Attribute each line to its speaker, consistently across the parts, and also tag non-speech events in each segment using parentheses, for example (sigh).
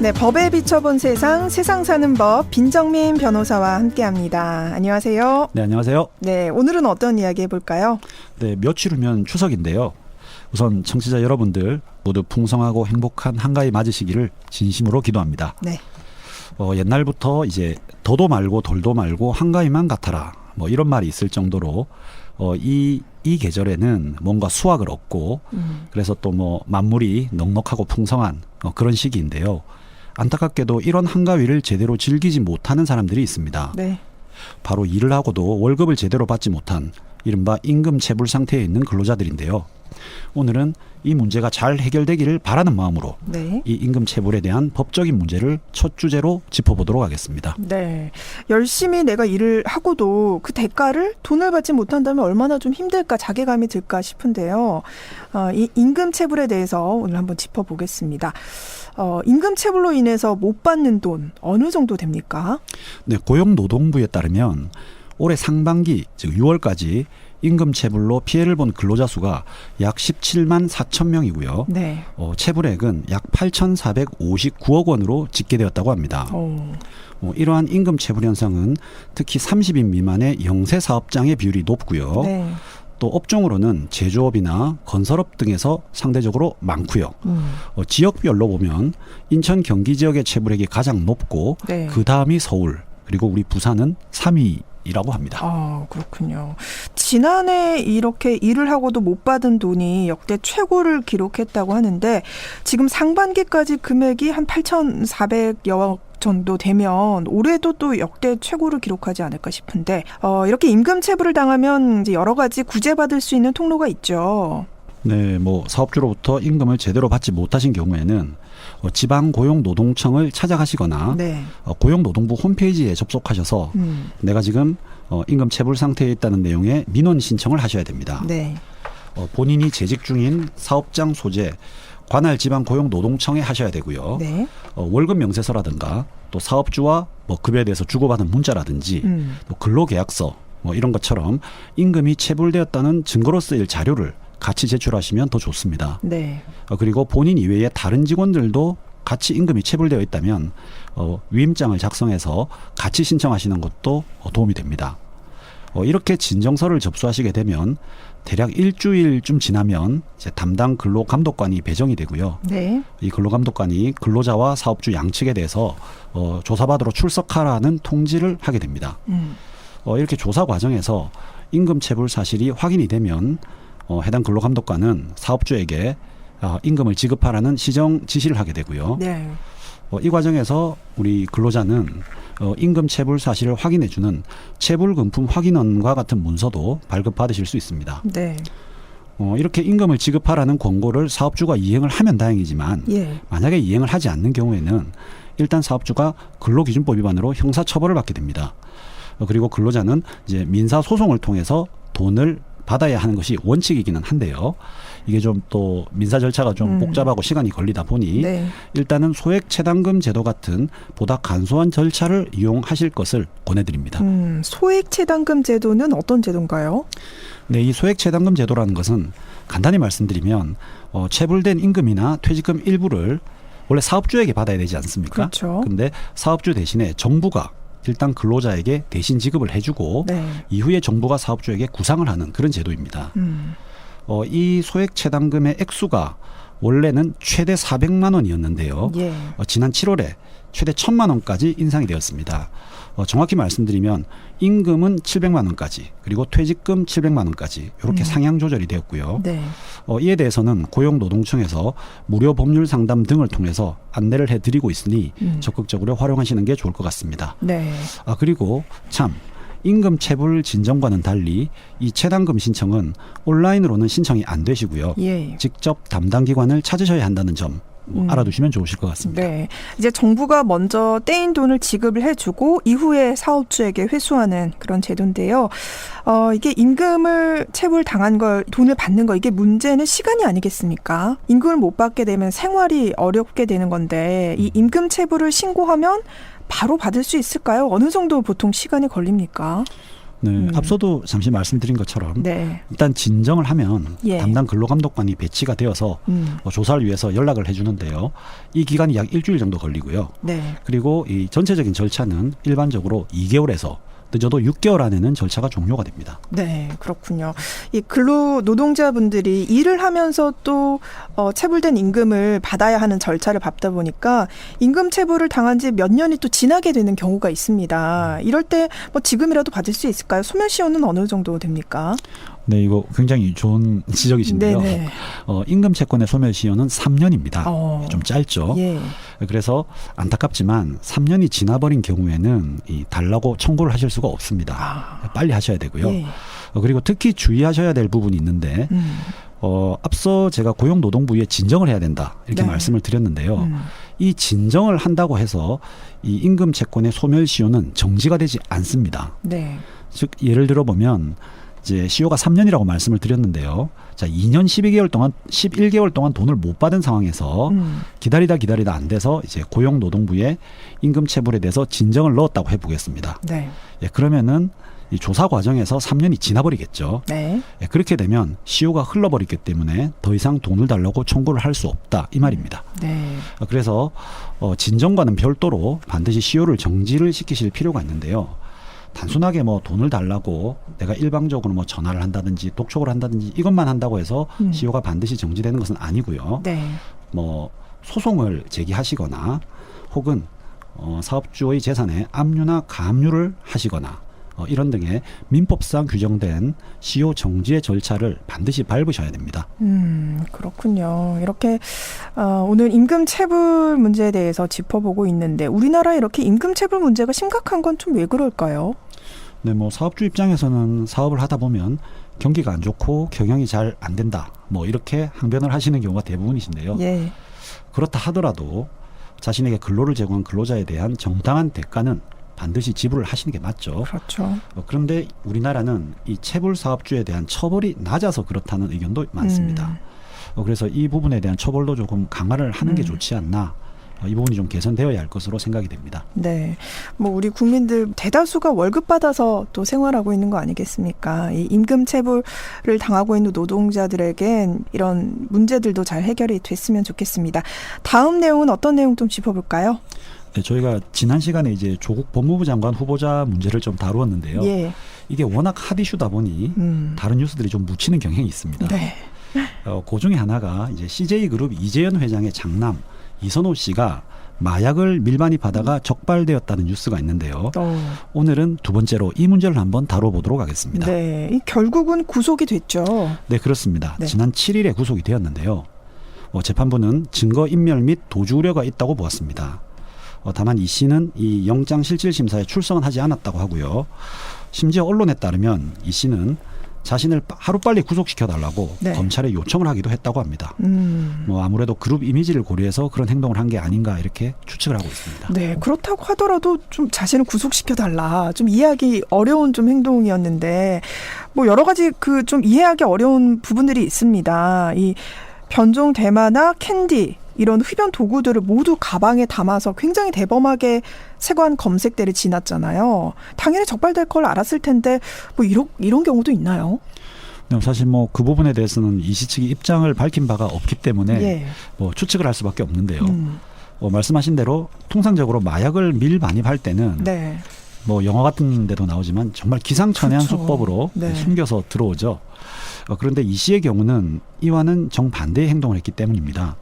Speaker 1: 네, 법에 비춰본 세상, 세상 사는 법, 빈정민 변호사와 함께 합니다. 안녕하세요.
Speaker 2: 네, 안녕하세요.
Speaker 1: 네, 오늘은 어떤 이야기 해볼까요?
Speaker 2: 네, 며칠 후면 추석인데요. 우선 청취자 여러분들 모두 풍성하고 행복한 한가위 맞으시기를 진심으로 기도합니다.
Speaker 1: 네.
Speaker 2: 어, 옛날부터 이제 더도 말고 덜도 말고 한가위만 같아라. 뭐 이런 말이 있을 정도로 어, 이, 이 계절에는 뭔가 수확을 얻고
Speaker 1: 음,
Speaker 2: 그래서 또 뭐 만물이 넉넉하고 풍성한 어, 그런 시기인데요. 안타깝게도 이런 한가위를 제대로 즐기지 못하는 사람들이 있습니다.
Speaker 1: 네.
Speaker 2: 바로 일을 하고도 월급을 제대로 받지 못한 이른바 임금 체불 상태에 있는 근로자들인데요. 오늘은 이 문제가 잘 해결되기를 바라는 마음으로
Speaker 1: 네.
Speaker 2: 이 임금 체불에 대한 법적인 문제를 첫 주제로 짚어보도록 하겠습니다.
Speaker 1: 네. 열심히 내가 일을 하고도 그 대가를 돈을 받지 못한다면 얼마나 좀 힘들까, 자괴감이 들까 싶은데요. 어, 이 임금 체불에 대해서 오늘 한번 짚어보겠습니다. 어, 임금 체불로 인해서 못 받는 돈 어느 정도 됩니까?
Speaker 2: 네, 고용노동부에 따르면 올해 상반기 즉 6월까지 임금 체불로 피해를 본 근로자 수가 약 17만 4천 명이고요.
Speaker 1: 네.
Speaker 2: 어, 체불액은 약 8,459억 원으로 집계되었다고 합니다.
Speaker 1: 어,
Speaker 2: 어, 이러한 임금 체불 현상은 특히 30인 미만의 영세 사업장의 비율이 높고요.
Speaker 1: 네.
Speaker 2: 또 업종으로는 제조업이나 건설업 등에서 상대적으로 많고요.
Speaker 1: 음,
Speaker 2: 어, 지역별로 보면 인천 경기 지역의 체불액이 가장 높고
Speaker 1: 네.
Speaker 2: 그 다음이 서울 그리고 우리 부산은 3위 라고 합니다.
Speaker 1: 아, 그렇군요. 지난해 이렇게 일을 하고도 못 받은 돈이 역대 최고를 기록했다고 하는데 지금 상반기까지 금액이 한 8,400여 정도 되면 올해도 또 역대 최고를 기록하지 않을까 싶은데 어, 이렇게 임금 체불을 당하면 이제 여러 가지 구제받을 수 있는 통로가 있죠.
Speaker 2: 네, 뭐 사업주로부터 임금을 제대로 받지 못하신 경우에는 어, 지방 고용 노동청을 찾아가시거나
Speaker 1: 네.
Speaker 2: 어, 고용노동부 홈페이지에 접속하셔서
Speaker 1: 음,
Speaker 2: 내가 지금 어, 임금 체불 상태에 있다는 내용의 민원 신청을 하셔야 됩니다.
Speaker 1: 네.
Speaker 2: 어, 본인이 재직 중인 사업장 소재 관할 지방 고용 노동청에 하셔야 되고요.
Speaker 1: 네.
Speaker 2: 어, 월급 명세서라든가 또 사업주와 뭐 급여에 대해서 주고받은 문자라든지
Speaker 1: 음,
Speaker 2: 또 근로계약서 뭐 이런 것처럼 임금이 체불되었다는 증거로 쓰일 자료를 같이 제출하시면 더 좋습니다.
Speaker 1: 네.
Speaker 2: 어, 그리고 본인 이외의 다른 직원들도 같이 임금이 체불되어 있다면 어, 위임장을 작성해서 같이 신청하시는 것도 어, 도움이 됩니다. 어, 이렇게 진정서를 접수하시게 되면 대략 일주일쯤 지나면 이제 담당 근로감독관이 배정이 되고요.
Speaker 1: 네.
Speaker 2: 이 근로감독관이 근로자와 사업주 양측에 대해서 어, 조사받으러 출석하라는 통지를 하게 됩니다.
Speaker 1: 음,
Speaker 2: 어, 이렇게 조사 과정에서 임금 체불 사실이 확인이 되면 어, 해당 근로감독관은 사업주에게 어, 임금을 지급하라는 시정 지시를 하게 되고요.
Speaker 1: 네.
Speaker 2: 어, 이 과정에서 우리 근로자는 어, 임금 체불 사실을 확인해주는 체불금품 확인원과 같은 문서도 발급받으실 수 있습니다.
Speaker 1: 네.
Speaker 2: 어, 이렇게 임금을 지급하라는 권고를 사업주가 이행을 하면 다행이지만
Speaker 1: 예.
Speaker 2: 만약에 이행을 하지 않는 경우에는 일단 사업주가 근로기준법 위반으로 형사 처벌을 받게 됩니다. 어, 그리고 근로자는 이제 민사 소송을 통해서 돈을 받아야 하는 것이 원칙이기는 한데요. 이게 좀 또 민사 절차가 좀
Speaker 1: 음.
Speaker 2: 복잡하고 시간이 걸리다 보니
Speaker 1: 네.
Speaker 2: 일단은 소액 체당금 제도 같은 보다 간소한 절차를 이용하실 것을 권해드립니다.
Speaker 1: 음, 소액 체당금 제도는 어떤 제도인가요?
Speaker 2: 네, 이 소액 체당금 제도라는 것은 간단히 말씀드리면 어, 체불된 임금이나 퇴직금 일부를 원래 사업주에게 받아야 되지 않습니까?
Speaker 1: 그렇죠.
Speaker 2: 근데 사업주 대신에 정부가 일단 근로자에게 대신 지급을 해주고
Speaker 1: 네.
Speaker 2: 이후에 정부가 사업주에게 구상을 하는 그런 제도입니다.
Speaker 1: 음.
Speaker 2: 어, 이 소액 체당금의 액수가 원래는 최대 400만 원이었는데요.
Speaker 1: 예.
Speaker 2: 어, 지난 7월에 최대 1000만 원까지 인상이 되었습니다. 어, 정확히 말씀드리면 임금은 700만 원까지 그리고 퇴직금 700만 원까지 이렇게
Speaker 1: 음.
Speaker 2: 상향 조절이 되었고요.
Speaker 1: 네.
Speaker 2: 어, 이에 대해서는 고용노동청에서 무료 법률 상담 등을 통해서 안내를 해드리고 있으니
Speaker 1: 음.
Speaker 2: 적극적으로 활용하시는 게 좋을 것 같습니다.
Speaker 1: 네.
Speaker 2: 아 그리고 참 임금 체불 진정과는 달리 이 체당금 신청은 온라인으로는 신청이 안 되시고요.
Speaker 1: 예.
Speaker 2: 직접 담당 기관을 찾으셔야 한다는 점뭐
Speaker 1: 음.
Speaker 2: 알아두시면 좋으실 것 같습니다.
Speaker 1: 네. 이제 정부가 먼저 떼인 돈을 지급을 해주고 이후에 사업주에게 회수하는 그런 제도인데요. 어, 이게 임금을 체불 당한 걸 돈을 받는 거 이게 문제는 시간이 아니겠습니까? 임금을 못 받게 되면 생활이 어렵게 되는 건데 이 임금 체불을 신고하면 바로 받을 수 있을까요? 어느 정도 보통 시간이 걸립니까?
Speaker 2: 네,
Speaker 1: 음.
Speaker 2: 앞서도 잠시 말씀드린 것처럼
Speaker 1: 네.
Speaker 2: 일단 진정을 하면
Speaker 1: 예.
Speaker 2: 담당 근로감독관이 배치가 되어서
Speaker 1: 음.
Speaker 2: 어, 조사를 위해서 연락을 해주는데요. 이 기간이 약 일주일 정도 걸리고요.
Speaker 1: 네.
Speaker 2: 그리고 이 전체적인 절차는 일반적으로 2개월에서 늦어도 6개월 안에는 절차가 종료가 됩니다.
Speaker 1: 네, 그렇군요. 이 근로 노동자분들이 일을 하면서 또 어, 체불된 임금을 받아야 하는 절차를 밟다 보니까 임금 체불을 당한 지 몇 년이 또 지나게 되는 경우가 있습니다. 이럴 때 뭐 지금이라도 받을 수 있을까요? 소멸시효는 어느 정도 됩니까?
Speaker 2: 네, 이거 굉장히 좋은 지적이신데요.
Speaker 1: 네네.
Speaker 2: 어, 임금 채권의 소멸 시효는 3년입니다.
Speaker 1: 어.
Speaker 2: 좀 짧죠.
Speaker 1: 예.
Speaker 2: 그래서 안타깝지만 3년이 지나버린 경우에는 이 달라고 청구를 하실 수가 없습니다.
Speaker 1: 아.
Speaker 2: 빨리 하셔야 되고요.
Speaker 1: 예.
Speaker 2: 어, 그리고 특히 주의하셔야 될 부분이 있는데
Speaker 1: 음.
Speaker 2: 어, 앞서 제가 고용노동부에 진정을 해야 된다 이렇게
Speaker 1: 네.
Speaker 2: 말씀을 드렸는데요.
Speaker 1: 음.
Speaker 2: 이 진정을 한다고 해서 이 임금 채권의 소멸 시효는 정지가 되지 않습니다.
Speaker 1: 네.
Speaker 2: 즉 예를 들어 보면 이제 시효가 3년이라고 말씀을 드렸는데요. 자, 2년 12개월 동안 11개월 동안 돈을 못 받은 상황에서
Speaker 1: 음.
Speaker 2: 기다리다 기다리다 안 돼서 이제 고용노동부에 임금 체불에 대해서 진정을 넣었다고 해 보겠습니다.
Speaker 1: 네.
Speaker 2: 예, 그러면은 이 조사 과정에서 3년이 지나버리겠죠.
Speaker 1: 네.
Speaker 2: 예, 그렇게 되면 시효가 흘러버렸기 때문에 더 이상 돈을 달라고 청구를 할 수 없다 이 말입니다.
Speaker 1: 네.
Speaker 2: 어, 그래서 어, 진정과는 별도로 반드시 시효를 정지를 시키실 필요가 있는데요. 단순하게 뭐 돈을 달라고 내가 일방적으로 뭐 전화를 한다든지 독촉을 한다든지 이것만 한다고 해서
Speaker 1: 음.
Speaker 2: 시효가 반드시 정지되는 것은 아니고요.
Speaker 1: 네.
Speaker 2: 뭐 소송을 제기하시거나 혹은 어, 사업주의 재산에 압류나 가압류를 하시거나 어, 이런 등의 민법상 규정된 시효 정지의 절차를 반드시 밟으셔야 됩니다.
Speaker 1: 음, 그렇군요. 이렇게 어, 오늘 임금 체불 문제에 대해서 짚어보고 있는데 우리나라 이렇게 임금 체불 문제가 심각한 건 좀 왜 그럴까요?
Speaker 2: 네, 뭐 사업주 입장에서는 사업을 하다 보면 경기가 안 좋고 경영이 잘 안 된다. 뭐 이렇게 항변을 하시는 경우가 대부분이신데요.
Speaker 1: 예.
Speaker 2: 그렇다 하더라도 자신에게 근로를 제공한 근로자에 대한 정당한 대가는 반드시 지불을 하시는 게 맞죠.
Speaker 1: 그렇죠.
Speaker 2: 어, 그런데 우리나라는 이 체불 사업주에 대한 처벌이 낮아서 그렇다는 의견도 많습니다.
Speaker 1: 음.
Speaker 2: 어, 그래서 이 부분에 대한 처벌도 조금 강화를 하는 게
Speaker 1: 음.
Speaker 2: 좋지 않나. 어, 이 부분이 좀 개선되어야 할 것으로 생각이 됩니다.
Speaker 1: 네. 뭐 우리 국민들 대다수가 월급 받아서 또 생활하고 있는 거 아니겠습니까? 이 임금 체불을 당하고 있는 노동자들에겐 이런 문제들도 잘 해결이 됐으면 좋겠습니다. 다음 내용은 어떤 내용 좀 짚어볼까요?
Speaker 2: 네, 저희가 지난 시간에 이제 조국 법무부 장관 후보자 문제를 좀 다루었는데요.
Speaker 1: 예.
Speaker 2: 이게 워낙 핫 이슈다 보니
Speaker 1: 음.
Speaker 2: 다른 뉴스들이 좀 묻히는 경향이 있습니다.
Speaker 1: 네.
Speaker 2: 어, 그 중에 하나가 이제 CJ 그룹 이재현 회장의 장남 이선호 씨가 마약을 밀반입하다가 적발되었다는 뉴스가 있는데요.
Speaker 1: 어.
Speaker 2: 오늘은 두 번째로 이 문제를 한번 다뤄보도록 하겠습니다.
Speaker 1: 네. 이 결국은 구속이 됐죠.
Speaker 2: 네, 그렇습니다.
Speaker 1: 네.
Speaker 2: 지난 7일에 구속이 되었는데요. 어, 재판부는 증거 인멸 및 도주 우려가 있다고 보았습니다. 어, 다만 이 씨는 이 영장 실질 심사에 출석은 하지 않았다고 하고요. 심지어 언론에 따르면 이 씨는 자신을 빠- 하루빨리 구속시켜 달라고
Speaker 1: 네.
Speaker 2: 검찰에 요청을 하기도 했다고 합니다.
Speaker 1: 음.
Speaker 2: 뭐 아무래도 그룹 이미지를 고려해서 그런 행동을 한 게 아닌가 이렇게 추측을 하고 있습니다.
Speaker 1: 네, 그렇다고 하더라도 좀 자신을 구속시켜 달라. 좀 이해하기 어려운 좀 행동이었는데 뭐 여러 가지 그 좀 이해하기 어려운 부분들이 있습니다. 이 변종 대마나 캔디 이런 흡연 도구들을 모두 가방에 담아서 굉장히 대범하게 세관 검색대를 지났잖아요. 당연히 적발될 걸 알았을 텐데 뭐 이런 이런 경우도 있나요?
Speaker 2: 네, 사실 뭐 그 부분에 대해서는 이씨 측이 입장을 밝힌 바가 없기 때문에
Speaker 1: 예.
Speaker 2: 뭐 추측을 할 수밖에 없는데요.
Speaker 1: 음,
Speaker 2: 어, 말씀하신 대로 통상적으로 마약을 밀 반입할 때는
Speaker 1: 네.
Speaker 2: 뭐 영화 같은 데도 나오지만 정말 기상천외한
Speaker 1: 그렇죠.
Speaker 2: 수법으로
Speaker 1: 네.
Speaker 2: 숨겨서 들어오죠. 어, 그런데 이 씨의 경우는 이와는 정반대의 행동을 했기 때문입니다.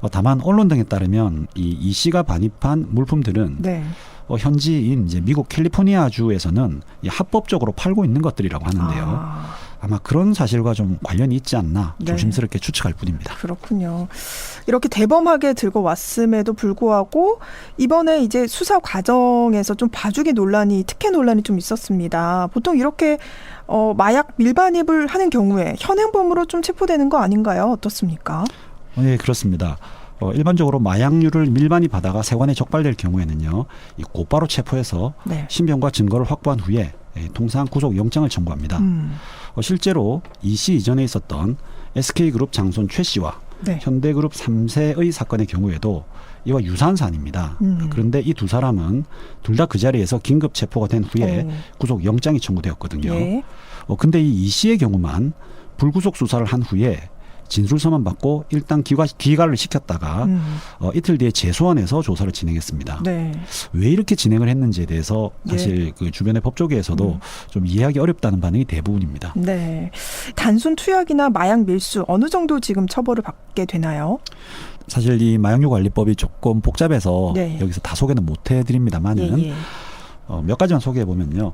Speaker 2: 어, 다만 언론 등에 따르면 이, 이 씨가 반입한 물품들은
Speaker 1: 네.
Speaker 2: 어, 현지인 이제 미국 캘리포니아 주에서는 이 합법적으로 팔고 있는 것들이라고 하는데요.
Speaker 1: 아.
Speaker 2: 아마 그런 사실과 좀 관련이 있지 않나
Speaker 1: 네.
Speaker 2: 조심스럽게 추측할 뿐입니다.
Speaker 1: 그렇군요. 이렇게 대범하게 들고 왔음에도 불구하고 이번에 이제 수사 과정에서 좀 봐주기 논란이 특혜 논란이 좀 있었습니다. 보통 이렇게 어, 마약 밀반입을 하는 경우에 현행범으로 좀 체포되는 거 아닌가요? 어떻습니까?
Speaker 2: 어, 예, 그렇습니다. 어, 일반적으로 마약류를 밀반입하다가 세관에 적발될 경우에는요, 이 곧바로 체포해서
Speaker 1: 네.
Speaker 2: 신병과 증거를 확보한 후에 예, 통상 구속 영장을 청구합니다.
Speaker 1: 음,
Speaker 2: 어, 실제로 이 씨 이전에 있었던 SK그룹 장손 최 씨와
Speaker 1: 네.
Speaker 2: 현대그룹 3세의 사건의 경우에도 이와 유사한 사안입니다.
Speaker 1: 음.
Speaker 2: 그런데 이 두 사람은 둘 다 그 자리에서 긴급 체포가 된 후에
Speaker 1: 어.
Speaker 2: 구속 영장이 청구되었거든요.
Speaker 1: 예.
Speaker 2: 어, 근데 이 이 씨의 경우만 불구속 수사를 한 후에 진술서만 받고 일단 기가, 기각을 시켰다가
Speaker 1: 음.
Speaker 2: 어, 이틀 뒤에 재소환해서 조사를 진행했습니다.
Speaker 1: 네.
Speaker 2: 왜 이렇게 진행을 했는지에 대해서
Speaker 1: 예.
Speaker 2: 사실 그 주변의 법조계에서도
Speaker 1: 음.
Speaker 2: 좀 이해하기 어렵다는 반응이 대부분입니다.
Speaker 1: 네. 단순 투약이나 마약 밀수 어느 정도 지금 처벌을 받게 되나요?
Speaker 2: 사실 이 마약류 관리법이 조금 복잡해서
Speaker 1: 네.
Speaker 2: 여기서 다 소개는 못 해드립니다만은
Speaker 1: 예, 예.
Speaker 2: 어, 몇 가지만 소개해 보면요.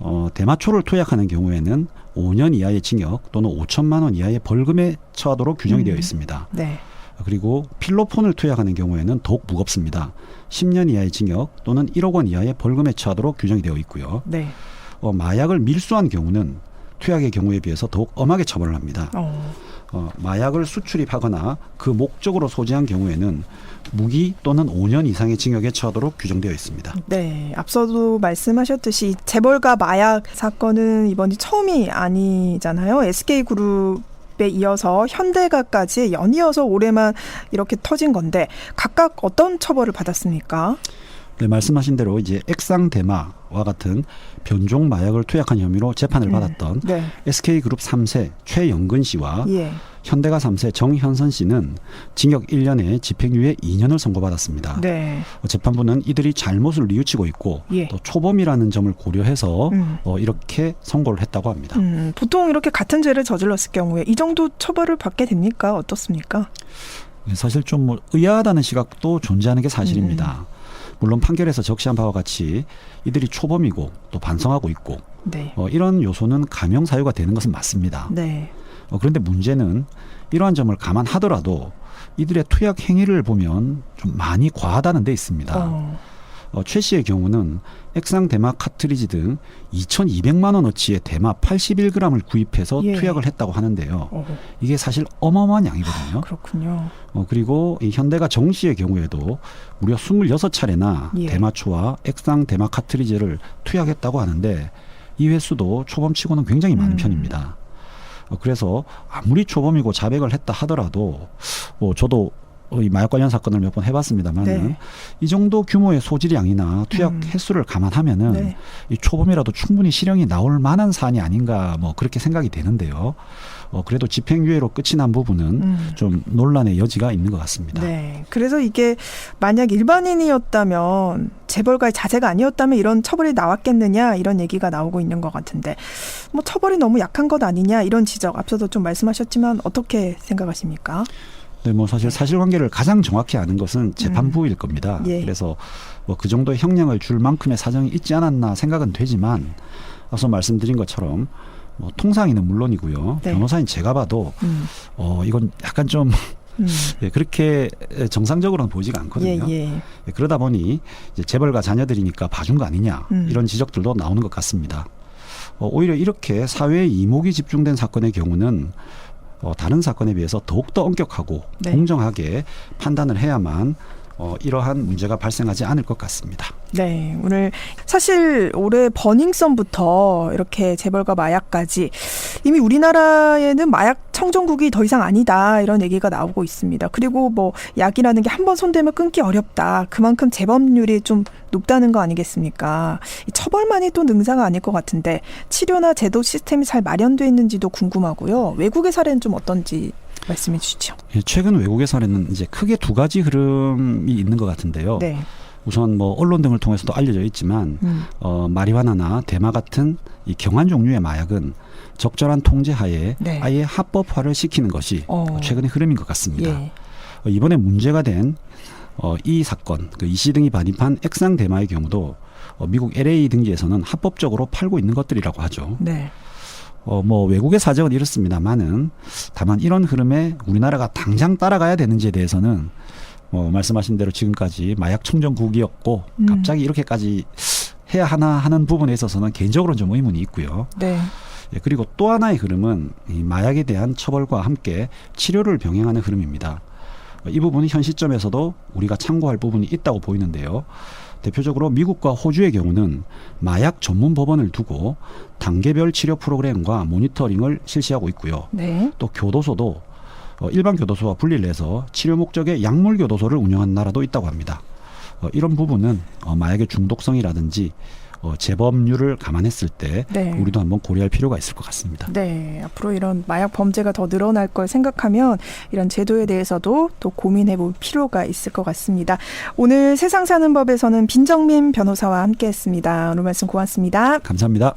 Speaker 2: 어, 대마초를 투약하는 경우에는 5년 이하의 징역 또는 5천만 원 이하의 벌금에 처하도록 규정이
Speaker 1: 음.
Speaker 2: 되어 있습니다.
Speaker 1: 네.
Speaker 2: 그리고 필로폰을 투약하는 경우에는 더욱 무겁습니다. 10년 이하의 징역 또는 1억 원 이하의 벌금에 처하도록 규정이 되어 있고요.
Speaker 1: 네.
Speaker 2: 어, 마약을 밀수한 경우는 투약의 경우에 비해서 더욱 엄하게 처벌을 합니다.
Speaker 1: 어.
Speaker 2: 어, 마약을 수출입하거나 그 목적으로 소지한 경우에는 무기 또는 5년 이상의 징역에 처하도록 규정되어 있습니다.
Speaker 1: 네, 앞서도 말씀하셨듯이 재벌가 마약 사건은 이번이 처음이 아니잖아요. SK 그룹 에 이어서 현대가까지 연이어서 올해만 이렇게 터진 건데 각각 어떤 처벌을 받았습니까?
Speaker 2: 네, 말씀하신 대로 이제 액상 대마와 같은 변종 마약을 투약한 혐의로 재판을
Speaker 1: 음,
Speaker 2: 받았던
Speaker 1: 네,
Speaker 2: SK그룹 3세 최영근 씨와
Speaker 1: 예,
Speaker 2: 현대가 3세 정현선 씨는 징역 1년에 집행유예 2년을 선고받았습니다.
Speaker 1: 네,
Speaker 2: 어, 재판부는 이들이 잘못을 뉘우치고 있고
Speaker 1: 예.
Speaker 2: 또 초범이라는 점을 고려해서
Speaker 1: 음.
Speaker 2: 어, 이렇게 선고를 했다고 합니다.
Speaker 1: 음, 보통 이렇게 같은 죄를 저질렀을 경우에 이 정도 처벌을 받게 됩니까? 어떻습니까?
Speaker 2: 사실 좀 뭐 의아하다는 시각도 존재하는 게 사실입니다.
Speaker 1: 음.
Speaker 2: 물론 판결에서 적시한 바와 같이 이들이 초범이고 또 반성하고 있고
Speaker 1: 네,
Speaker 2: 어, 이런 요소는 감형 사유가 되는 것은 맞습니다.
Speaker 1: 네,
Speaker 2: 어, 그런데 문제는 이러한 점을 감안하더라도 이들의 투약 행위를 보면 좀 많이 과하다는 데 있습니다.
Speaker 1: 어,
Speaker 2: 어, 최 씨의 경우는 액상 대마 카트리지 등 2,200만 원어치의 대마 81g을 구입해서
Speaker 1: 예.
Speaker 2: 투약을 했다고 하는데요.
Speaker 1: 어,
Speaker 2: 이게 사실 어마어마한 양이거든요.
Speaker 1: 그렇군요.
Speaker 2: 어, 그리고 이 현대가 정 씨의 경우에도 무려 26차례나
Speaker 1: 예.
Speaker 2: 대마초와 액상 대마 카트리지를 투약했다고 하는데 이 횟수도 초범치고는 굉장히 많은
Speaker 1: 음.
Speaker 2: 편입니다. 어, 그래서 아무리 초범이고 자백을 했다 하더라도 뭐 저도 어, 이 마약 관련 사건을 몇 번 해봤습니다만은
Speaker 1: 네.
Speaker 2: 이 정도 규모의 소질량이나 투약
Speaker 1: 음.
Speaker 2: 횟수를 감안하면은
Speaker 1: 네.
Speaker 2: 이 초범이라도 충분히 실형이 나올 만한 사안이 아닌가 뭐 그렇게 생각이 되는데요. 어, 그래도 집행유예로 끝이 난 부분은
Speaker 1: 음.
Speaker 2: 좀 논란의 여지가 있는 것 같습니다.
Speaker 1: 네. 그래서 이게 만약 일반인이었다면 재벌가의 자제가 아니었다면 이런 처벌이 나왔겠느냐 이런 얘기가 나오고 있는 것 같은데 뭐 처벌이 너무 약한 것 아니냐 이런 지적 앞서도 좀 말씀하셨지만 어떻게 생각하십니까?
Speaker 2: 네, 뭐 사실 사실관계를 가장 정확히 아는 것은 재판부일 겁니다.
Speaker 1: 예.
Speaker 2: 그래서 뭐 그 정도의 형량을 줄 만큼의 사정이 있지 않았나 생각은 되지만 앞서 말씀드린 것처럼 뭐 통상인은 물론이고요.
Speaker 1: 네.
Speaker 2: 변호사인 제가 봐도
Speaker 1: 음.
Speaker 2: 어 이건 약간 좀
Speaker 1: 음. (laughs)
Speaker 2: 예, 그렇게 정상적으로는 보지가 않거든요.
Speaker 1: 예, 예.
Speaker 2: 예, 그러다 보니 이제 재벌가 자녀들이니까 봐준 거 아니냐
Speaker 1: 음.
Speaker 2: 이런 지적들도 나오는 것 같습니다. 어, 오히려 이렇게 사회에 이목이 집중된 사건의 경우는 어, 다른 사건에 비해서 더욱더 엄격하고
Speaker 1: 네.
Speaker 2: 공정하게 판단을 해야만 어, 이러한 문제가 발생하지 않을 것 같습니다.
Speaker 1: 네, 오늘 사실 올해 버닝썬부터 이렇게 재벌과 마약까지 이미 우리나라에는 마약 청정국이 더 이상 아니다 이런 얘기가 나오고 있습니다. 그리고 뭐 약이라는 게 한 번 손대면 끊기 어렵다. 그만큼 재범률이 좀 높다는 거 아니겠습니까? 이 처벌만이 또 능사가 아닐 것 같은데 치료나 제도 시스템이 잘 마련돼 있는지도 궁금하고요. 외국의 사례는 좀 어떤지 말씀해 주시죠.
Speaker 2: 예, 최근 외국의 사례는 이제 크게 두 가지 흐름이 있는 것 같은데요.
Speaker 1: 네.
Speaker 2: 우선 뭐 언론 등을 통해서도 알려져 있지만
Speaker 1: 음.
Speaker 2: 어, 마리화나나 대마 같은 이 경한 종류의 마약은 적절한 통제 하에
Speaker 1: 네.
Speaker 2: 아예 합법화를 시키는 것이
Speaker 1: 어.
Speaker 2: 최근의 흐름인 것 같습니다.
Speaker 1: 예.
Speaker 2: 어, 이번에 문제가 된 어, 이 사건, 그 이씨 등이 반입한 액상 대마의 경우도 어, 미국 LA 등지에서는 합법적으로 팔고 있는 것들이라고 하죠.
Speaker 1: 네.
Speaker 2: 어, 뭐 외국의 사정은 이렇습니다만은 다만 이런 흐름에 우리나라가 당장 따라가야 되는지에 대해서는 뭐 말씀하신 대로 지금까지 마약 청정국이었고
Speaker 1: 음.
Speaker 2: 갑자기 이렇게까지 해야 하나 하는 부분에 있어서는 개인적으로는 좀 의문이 있고요.
Speaker 1: 네.
Speaker 2: 예, 그리고 또 하나의 흐름은 이 마약에 대한 처벌과 함께 치료를 병행하는 흐름입니다. 어, 이 부분은 현 시점에서도 우리가 참고할 부분이 있다고 보이는데요. 대표적으로 미국과 호주의 경우는 마약 전문 법원을 두고 단계별 치료 프로그램과 모니터링을 실시하고 있고요.
Speaker 1: 네.
Speaker 2: 또 교도소도 어, 일반 교도소와 분리를 해서 치료 목적의 약물 교도소를 운영하는 나라도 있다고 합니다. 어, 이런 부분은 어, 마약의 중독성이라든지 어, 재범률을 감안했을 때
Speaker 1: 네.
Speaker 2: 우리도 한번 고려할 필요가 있을 것 같습니다.
Speaker 1: 네, 앞으로 이런 마약 범죄가 더 늘어날 걸 생각하면 이런 제도에 대해서도 또 고민해 볼 필요가 있을 것 같습니다. 오늘 세상 사는 법에서는 빈정민 변호사와 함께 했습니다. 오늘 말씀 고맙습니다.
Speaker 2: 감사합니다.